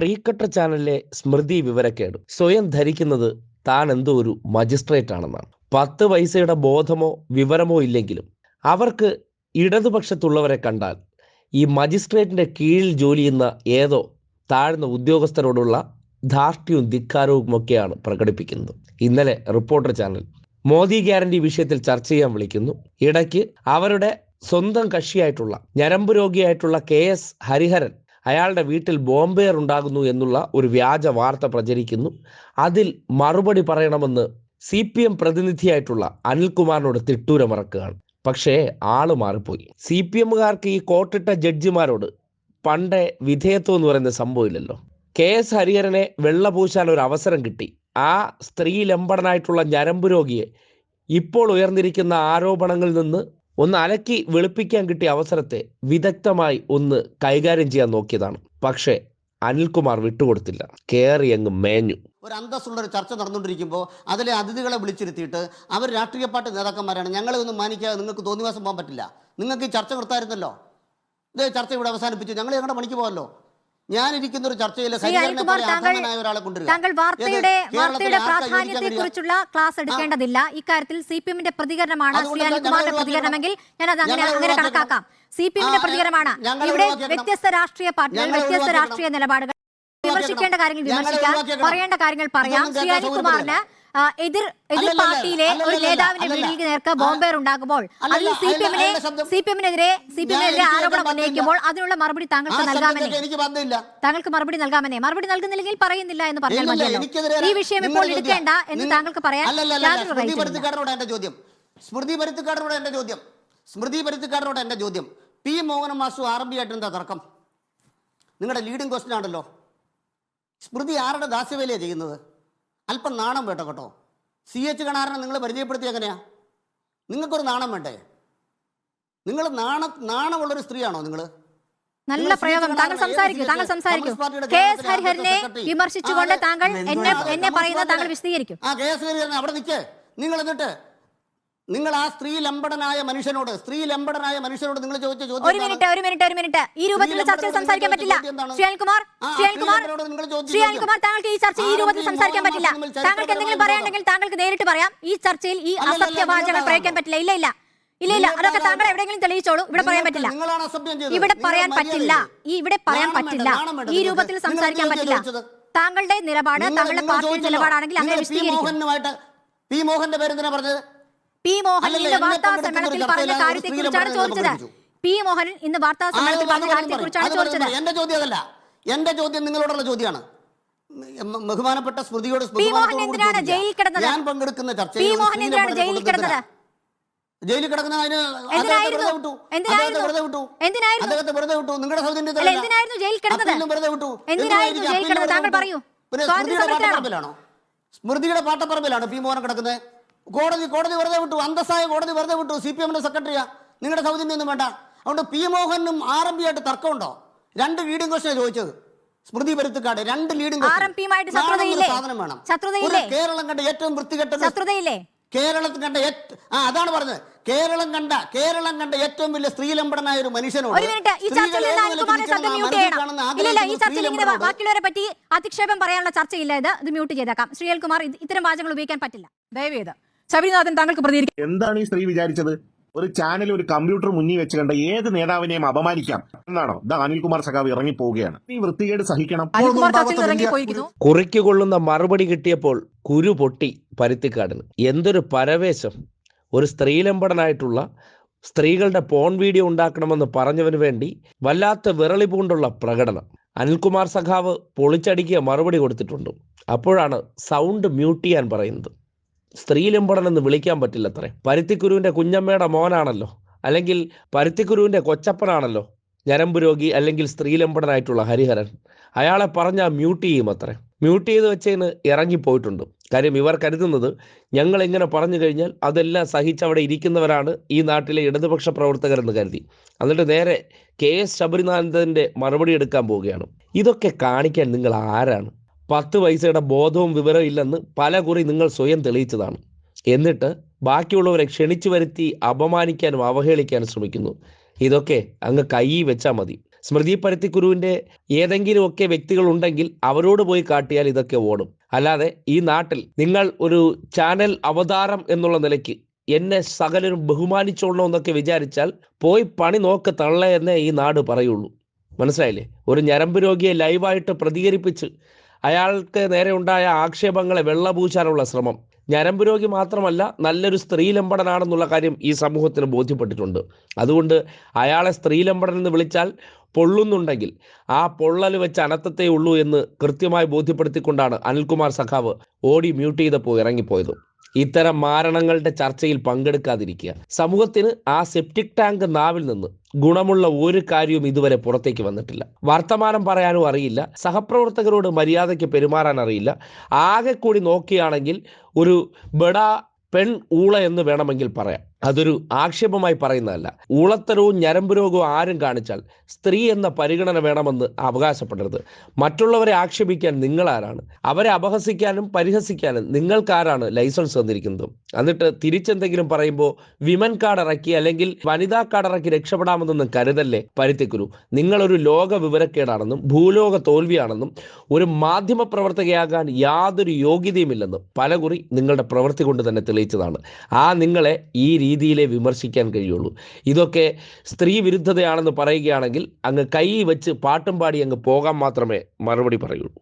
ട്രീക്കട്ടർ ചാനലിലെ സ്മൃതി വിവരക്കേട്. സ്വയം ധരിക്കുന്നത് താൻ എന്തോ ഒരു മജിസ്ട്രേറ്റ് ആണെന്നാണ്. പത്ത് പൈസയുടെ ബോധമോ വിവരമോ ഇല്ലെങ്കിലും അവർക്ക് ഇടതുപക്ഷത്തുള്ളവരെ കണ്ടാൽ ഈ മജിസ്ട്രേറ്റിന്റെ കീഴിൽ ജോലി ചെയ്യുന്ന ഏതോ താഴ്ന്ന ഉദ്യോഗസ്ഥരോടുള്ള ധാർഷ്ട്യവും ധിക്കാരവും ഒക്കെയാണ് പ്രകടിപ്പിക്കുന്നത്. ഇന്നലെ റിപ്പോർട്ടർ ചാനൽ മോദി ഗ്യാരണ്ടി വിഷയത്തിൽ ചർച്ച ചെയ്യാൻ വിളിക്കുന്നു. ഇടയ്ക്ക് അവരുടെ സ്വന്തം കക്ഷിയായിട്ടുള്ള ഞരമ്പ് രോഗിയായിട്ടുള്ള കെ എസ് ഹരിഹരൻ അയാളുടെ വീട്ടിൽ ബോംബേർ ഉണ്ടാകുന്നു എന്നുള്ള ഒരു വ്യാജ വാർത്ത പ്രചരിക്കുന്നു. അതിൽ മറുപടി പറയണമെന്ന് സി പി എം പ്രതിനിധിയായിട്ടുള്ള അനിൽകുമാറിനോട് തിട്ടൂരമിറക്കുകയാണ്. പക്ഷേ ആൾ മാറിപ്പോയി. സി പി എമ്മുകാർക്ക് ഈ കോട്ടിട്ട ജഡ്ജിമാരോട് പണ്ടേ വിധേയത്വം എന്ന് പറയുന്ന സംഭവമില്ലല്ലോ. കെ എസ് ഹരിഹരനെ വെള്ളപൂശാൻ ഒരു അവസരം കിട്ടി. ആ സ്ത്രീ ലംബടനായിട്ടുള്ള ഞരമ്പ് രോഗിയെ ഇപ്പോൾ ഉയർന്നിരിക്കുന്ന ആരോപണങ്ങളിൽ നിന്ന് ഒന്ന് അലക്കി വെളുപ്പിക്കാൻ കിട്ടിയ അവസരത്തെ വിദഗ്ധമായി ഒന്ന് കൈകാര്യം ചെയ്യാൻ നോക്കിയതാണ്. പക്ഷേ അനിൽകുമാർ വിട്ടുകൊടുത്തില്ല. കയറി അങ്ങ് മേഞ്ഞു. ഒരു അന്തസ്സുള്ള ഒരു ചർച്ച നടന്നുകൊണ്ടിരിക്കുമ്പോൾ അതിലെ അതിഥികളെ വിളിച്ചിരുത്തിയിട്ട് അവർ രാഷ്ട്രീയ പാർട്ടി നേതാക്കന്മാരാണ്. ഞങ്ങളെ ഒന്നും മാനിക്കാതെ നിങ്ങൾക്ക് തോന്നിവാസം പോകാൻ പറ്റില്ല. നിങ്ങൾക്ക് ഈ ചർച്ച നിർത്തായിരുന്നല്ലോ ഇതേ ചർച്ച ഇവിടെ അവസാനിപ്പിച്ചു. ഞങ്ങൾ ഞങ്ങളുടെ പണിക്ക് പോകല്ലോ ഞാനിരിക്കുന്ന ഒരു അനിൽകുമാർ താങ്കൾ വാർത്തയുടെ വാർത്തയുടെ പ്രാധാന്യത്തെ കുറിച്ചുള്ള ക്ലാസ് എടുക്കേണ്ടതില്ല. ഇക്കാര്യത്തിൽ സി പി എമ്മിന്റെ പ്രതികരണമാണ് ശ്രീ അനിൽകുമാറിന്റെ പ്രതികരണമെങ്കിൽ ഞാൻ അത് അങ്ങനെ അങ്ങനെ. കണക്കാക്കാം. സി പി എമ്മിന്റെ പ്രതികരണമാണ്. ഇവിടെ വ്യത്യസ്ത രാഷ്ട്രീയ പാർട്ടികൾ വ്യത്യസ്ത. രാഷ്ട്രീയ നിലപാടുകൾ. വിമർശിക്കേണ്ട കാര്യങ്ങൾ വിമർശിക്കാം. പറയേണ്ട കാര്യങ്ങൾ പറയാം. ശ്രീ അനിൽകുമാറിന് എതിർ എതിർ പാർട്ടിയിലെ ഒരു നേതാവിന്റെ വീട്ടിലേക്ക് നേർക്ക് ബോംബേർ ഉണ്ടാകുമ്പോൾ. അതിൽ സി പി എമ്മിനെ സി പി എമ്മിനെതിരെ സി പി എമ്മിനെതിരെ ആരോപണം ഉന്നയിക്കുമ്പോൾ അതിനുള്ള മറുപടി താങ്കൾക്ക് നൽകാമെന്നേ. താങ്കൾക്ക് മറുപടി നൽകാമെന്നേ. മറുപടി നൽകുന്നില്ലെങ്കിൽ പറയുന്നില്ല എന്ന് പറഞ്ഞാൽ മതിയല്ലോ. ഈ വിഷയം ഇപ്പോൾ നിങ്ങളുടെ എടുക്കേണ്ട. എന്ന് താങ്കൾക്ക് പറയാൻ ചോദ്യം. സ്മൃതി പരുത്തിക്കാരനോട് എന്റെ ചോദ്യം. സ്മൃതി പരുത്തിക്കാരനോട് എന്റെ ചോദ്യം. പി മോഹന മാസു ആർ ബി ആയിട്ട് എന്താ തർക്കം? നിങ്ങളുടെ ലീഡിംഗ് ക്വസ്റ്റൻ ആണല്ലോ. സ്മൃതി ആരുടെ ദാസ്യവേലയാണ് ചെയ്യുന്നത്? അല്പം നാണം വേട്ടോ കേട്ടോ. സി എച്ച് കണാറിനെ നിങ്ങൾ പരിചയപ്പെടുത്തി എങ്ങനെയാ? നിങ്ങൾക്കൊരു നാണം വേണ്ടേ? നിങ്ങൾ നാണ നാണമുള്ളൊരു സ്ത്രീയാണോ നിങ്ങൾ നല്ല പ്രയോഗം. താങ്കൾ സംസാരിക്കൂ താങ്കൾ സംസാരിക്കൂ. കെ എസ് ഹരിഹരനെ വിമർശിച്ചുകൊണ്ട് താങ്കൾ എന്നെ എന്നെ പറയുന്നത് താങ്കൾ വിശദീകരിക്കും. ആ കെ എസ് ഹരിഹരൻ അവിടെ നിൽക്കേ നിങ്ങൾ എന്നിട്ട് നിങ്ങൾ ആ സ്ത്രീ ലംബടനായ മനുഷ്യനോട് സ്ത്രീ ലംബടനായ മനുഷ്യനോട് നിങ്ങൾ ചോദിച്ച ചോദ്യം ഒരു മിനിറ്റ് ഒരു മിനിറ്റ് ഒരു മിനിറ്റ്. ഈ രൂപത്തിൽ ചർച്ചയിൽ സംസാരിക്കാൻ പറ്റില്ല. ചോദ്യം എന്താണ്? ശ്രീ അനിൽകുമാർ ആ, ശ്രീ ആ അനിൽകുമാർ സ്ത്രീ ലംബടനോട് നിങ്ങൾ ചോദിച്ച ചോദ്യം. അനിൽകുമാർ താങ്കൾക്ക് ഈ ചർച്ച ഈ രൂപത്തിൽ സംസാരിക്കാൻ പറ്റില്ല. താങ്കൾക്ക് എന്തെങ്കിലും പറയാനുണ്ടെങ്കിൽ താങ്കൾക്ക് നേരിട്ട് പറയാം. ഈ ചർച്ചയിൽ ഈ അസത്യവാചകൾ അസഭ്യ വാചകൾ പ്രയോഗിക്കാൻ പറ്റില്ല. ഇല്ല ഇല്ല. ഇല്ല ഇല്ല. അതൊക്കെ താങ്കൾ എവിടെയെങ്കിലും തെളിയിച്ചോളൂ. ഇവിടെ പറയാൻ പറ്റില്ല. ഇവിടെ പറയാൻ പറ്റില്ല. ഈ ഇവിടെ പറയാൻ പറ്റില്ല. ഈ രൂപത്തിൽ സംസാരിക്കാൻ പറ്റില്ല. താങ്കളുടെ നിലപാട് താങ്കളുടെ പാർട്ടിയുടെ. നിലപാടാണെങ്കിൽ അങ്ങനെ വിശദീകരിക്കും. പി മോഹന്റെ പേര് എന്തിനാ പറഞ്ഞത്? പി മോഹൻ ഇന്ന് വാർത്താ സമ്മേളനത്തിൽ പറഞ്ഞ കാര്യത്തെ കുറിച്ചാണ് ചോദിച്ചത് പി മോഹൻ ഇന്ന് വാർത്താ സമ്മേളനത്തിൽ പറഞ്ഞ കാര്യത്തെ കുറിച്ചാണ് ചോദിച്ചത്. എന്റെ ചോദ്യം അതല്ല എന്റെ ചോദ്യം നിങ്ങളോടുള്ള ചോദ്യമാണ് ബഹുമാനപ്പെട്ട സ്മൃതിയോട് ജയിലിൽ കിടന്നത്? ഞാൻ പങ്കെടുക്കുന്ന ചർച്ചയിൽ ജയിലിൽ കിടന്നത് ജയിലിൽ കിടക്കുന്ന അതിന് അദ്ദേഹത്തെ എന്തിനായിരുന്നു? വെറുതെ വിട്ടു എന്തിനായിരുന്നു? അദ്ദേഹത്തെ വെറുതെ വിട്ടു എന്തിനായിരുന്നു? അദ്ദേഹത്തെ വെറുതെ വിട്ടു നിങ്ങളുടെ സൗജന്യത്തിൽ വെറുതെ വിട്ടു? താങ്കൾ വെറുതെ പറയൂ. പിന്നെ സ്മൃതിയുടെ? പാട്ടപ്പറമ്പിലാണോ സ്മൃതിയുടെ പാട്ടപ്പറമ്പിലാണോ പി മോഹൻ കിടക്കുന്നത് കോടതി കോടതി വെറുതെ വിട്ടു. അന്തസ്സായ കോടതി വെറുതെ വിട്ടു. സി പി എമ്മിന്റെ സെക്രട്ടറിയാ. നിങ്ങളുടെ സൗജന്യം ഒന്നും വേണ്ട. അതുകൊണ്ട് പി മോഹനും ആർ എം പി ആയിട്ട് തർക്കമുണ്ടോ? രണ്ട് ലീഡിംഗ് ക്വസ്റ്റൻ ചോദിച്ചത്. സ്മൃതി പരുത്തുക്കാട് രണ്ട് ലീഡിംഗ് RMP യുമായിട്ട് ശത്രുതയില്ലേ? സാധനം വേണം. കേരളം കണ്ട ഏറ്റവും വൃത്തികെട്ട ശത്രുതയില്ലേ? കേരളത്തിൽ കണ്ട ആ അതാണ് പറഞ്ഞത്. കേരളം കണ്ട കേരളം കണ്ട ഏറ്റവും വലിയ സ്ത്രീലംബടനായ ഒരു മനുഷ്യനോട് ബാക്കിയുള്ളവരെ പറ്റി അധിക്ഷേപം പറയാനുള്ള ചർച്ചയില്ല ഇത്. ഇത് മ്യൂട്ട് ചെയ്തേക്കാം. ശ്രീ അനിൽകുമാർ ഇത്തരം വാചകങ്ങൾ ഉപയോഗിക്കാൻ പറ്റില്ല. ദയവേത് ശബരിനാഥൻ താങ്കൾക്ക് പ്രതികരിക്കാം. എന്താണ് ഈ സ്ത്രീ വിചാരിച്ചത്? ഒരു ചാനൽ ഒരു കമ്പ്യൂട്ടർ മുന്നിൽ വെച്ച് കണ്ട ഏത് നേതാവിനെയും അപമാനിക്കാം എന്നാണോ? ഇതാ അനിൽകുമാർ സഖാവ് ഇറങ്ങി പോവുകയാണ് ഈ വൃത്തികേട് സഹിക്കണം. കുറിക്കൊള്ളുന്ന മറുപടി കിട്ടിയപ്പോൾ കുരു പൊട്ടി പരുത്തിക്കാടിന് എന്തൊരു പരവേശം. ഒരു സ്ത്രീലമ്പടനായിട്ടുള്ള സ്ത്രീകളുടെ പോൺ വീഡിയോ ഉണ്ടാക്കണമെന്ന് പറഞ്ഞവന് വേണ്ടി വല്ലാത്ത വിറളി പൂണ്ടുള്ള പ്രകടനം. അനിൽകുമാർ സഖാവ് പൊളിച്ചടിക്കുക മറുപടി കൊടുത്തിട്ടുണ്ട്. അപ്പോഴാണ് സൗണ്ട് മ്യൂട്ട് ചെയ്യാൻ പറയുന്നത്. സ്ത്രീലമ്പടൻ എന്ന് വിളിക്കാൻ പറ്റില്ല അത്രേ പരുത്തിക്കുരുവിന്റെ കുഞ്ഞമ്മയുടെ മോനാണല്ലോ. അല്ലെങ്കിൽ പരുത്തിക്കുരുവിന്റെ കൊച്ചപ്പനാണല്ലോ ഞരമ്പ് രോഗി അല്ലെങ്കിൽ സ്ത്രീലംബടനായിട്ടുള്ള ഹരിഹരൻ. അയാളെ പറഞ്ഞാൽ മ്യൂട്ട് ചെയ്യും അത്രേ മ്യൂട്ട് ചെയ്ത് വെച്ചതിന് ഇറങ്ങിപ്പോയിട്ടുണ്ട്. കാര്യം ഇവർ കരുതുന്നത് ഞങ്ങൾ ഇങ്ങനെ പറഞ്ഞു കഴിഞ്ഞാൽ അതെല്ലാം സഹിച്ച് അവിടെ ഇരിക്കുന്നവരാണ് ഈ നാട്ടിലെ ഇടതുപക്ഷ പ്രവർത്തകരെന്ന് കരുതി. എന്നിട്ട് നേരെ കെ എസ് ശബരിനാഥന്റെ മറുപടി എടുക്കാൻ പോവുകയാണ്. ഇതൊക്കെ കാണിക്കാൻ നിങ്ങൾ ആരാണ്? പത്ത് പൈസയുടെ ബോധവും വിവരവും ഇല്ലെന്ന് പല കുറി നിങ്ങൾ സ്വയം തെളിയിച്ചതാണ്. എന്നിട്ട് ബാക്കിയുള്ളവരെ ക്ഷണിച്ചു വരുത്തി അപമാനിക്കാനും അവഹേളിക്കാനും ശ്രമിക്കുന്നു. ഇതൊക്കെ അങ്ങ് കൈ വെച്ചാൽ മതി. സ്മൃതി പരുത്തിക്കുരുവിന്റെ ഏതെങ്കിലുമൊക്കെ വ്യക്തികൾ ഉണ്ടെങ്കിൽ അവരോട് പോയി കാട്ടിയാൽ ഇതൊക്കെ ഓടും. അല്ലാതെ ഈ നാട്ടിൽ നിങ്ങൾ ഒരു ചാനൽ അവതാരം എന്നുള്ള നിലയ്ക്ക് എന്നെ സകലരും ബഹുമാനിച്ചോളണം എന്നൊക്കെ വിചാരിച്ചാൽ പോയി പണി നോക്ക് തള്ള എന്നേ ഈ നാട് പറയുള്ളൂ. മനസ്സിലായില്ലേ? ഒരു ഞരമ്പ് രോഗിയെ ലൈവായിട്ട് പ്രതികരിപ്പിച്ച് അയാൾക്ക് നേരെ ഉണ്ടായ ആക്ഷേപങ്ങളെ വെള്ളപൂശാനുള്ള ശ്രമം. ഞരമ്പ് രോഗി മാത്രമല്ല നല്ലൊരു സ്ത്രീലമ്പടനാണെന്നുള്ള കാര്യം ഈ സമൂഹത്തിന് ബോധ്യപ്പെട്ടിട്ടുണ്ട്. അതുകൊണ്ട് അയാളെ സ്ത്രീലമ്പടൻ എന്ന് വിളിച്ചാൽ പൊള്ളുന്നുണ്ടെങ്കിൽ ആ പൊള്ളൽ വെച്ച് അനത്തത്തേ ഉള്ളൂ എന്ന് കൃത്യമായി ബോധ്യപ്പെടുത്തിക്കൊണ്ടാണ് അനിൽകുമാർ സഖാവ് ഓടി മ്യൂട്ട് ചെയ്തപ്പോൾ ഇറങ്ങിപ്പോയത്. ഇത്തരം മാരണങ്ങളുടെ ചർച്ചയിൽ പങ്കെടുക്കാതിരിക്കുക. സമൂഹത്തിന് ആ സെപ്റ്റിക് ടാങ്ക് നാവിൽ നിന്ന് ഗുണമുള്ള ഒരു കാര്യവും ഇതുവരെ പുറത്തേക്ക് വന്നിട്ടില്ല. വർത്തമാനം പറയാനും അറിയില്ല. സഹപ്രവർത്തകരോട് മര്യാദയ്ക്ക് പെരുമാറാൻ അറിയില്ല. ആകെ കൂടി നോക്കുകയാണെങ്കിൽ ഒരു ബഡാ പെൺ ഊള എന്ന് വേണമെങ്കിൽ പറയാം. അതൊരു ആക്ഷേപമായി പറയുന്നതല്ല. ഊളത്തരവും ഞരമ്പ് രോഗവും ആരും കാണിച്ചാൽ സ്ത്രീ എന്ന പരിഗണന വേണമെന്ന് അവകാശപ്പെടരുത്. മറ്റുള്ളവരെ ആക്ഷേപിക്കാൻ നിങ്ങൾ ആരാണ്? അവരെ അപഹസിക്കാനും പരിഹസിക്കാനും നിങ്ങൾക്കാരാണ് ലൈസൻസ് തന്നിരിക്കുന്നത്. എന്നിട്ട് തിരിച്ചെന്തെങ്കിലും പറയുമ്പോൾ വിമൻ കാർഡ് ഇറക്കി അല്ലെങ്കിൽ വനിതാ കാർഡ് ഇറക്കി രക്ഷപ്പെടാമെന്നൊന്നും കരുതല്ലേ? പരുത്തിക്കുരു നിങ്ങളൊരു ലോക വിവരക്കേടാണെന്നും ഭൂലോക തോൽവിയാണെന്നും ഒരു മാധ്യമ പ്രവർത്തകയാകാൻ യാതൊരു യോഗ്യതയുമില്ലെന്നും പലകുറി നിങ്ങളുടെ പ്രവൃത്തി കൊണ്ട് തന്നെ തെളിയിച്ചതാണ്. ആ നിങ്ങളെ ഈ രീതിയിലേ വിമർശിക്കാൻ കഴിയുള്ളൂ. ഇതൊക്കെ സ്ത്രീ വിരുദ്ധതയാണെന്ന് പറയുകയാണെങ്കിൽ അങ്ങ് കൈ വെച്ച് പാട്ടും പാടി അങ്ങ് പോകാൻ മാത്രമേ മറുപടി പറയുള്ളൂ.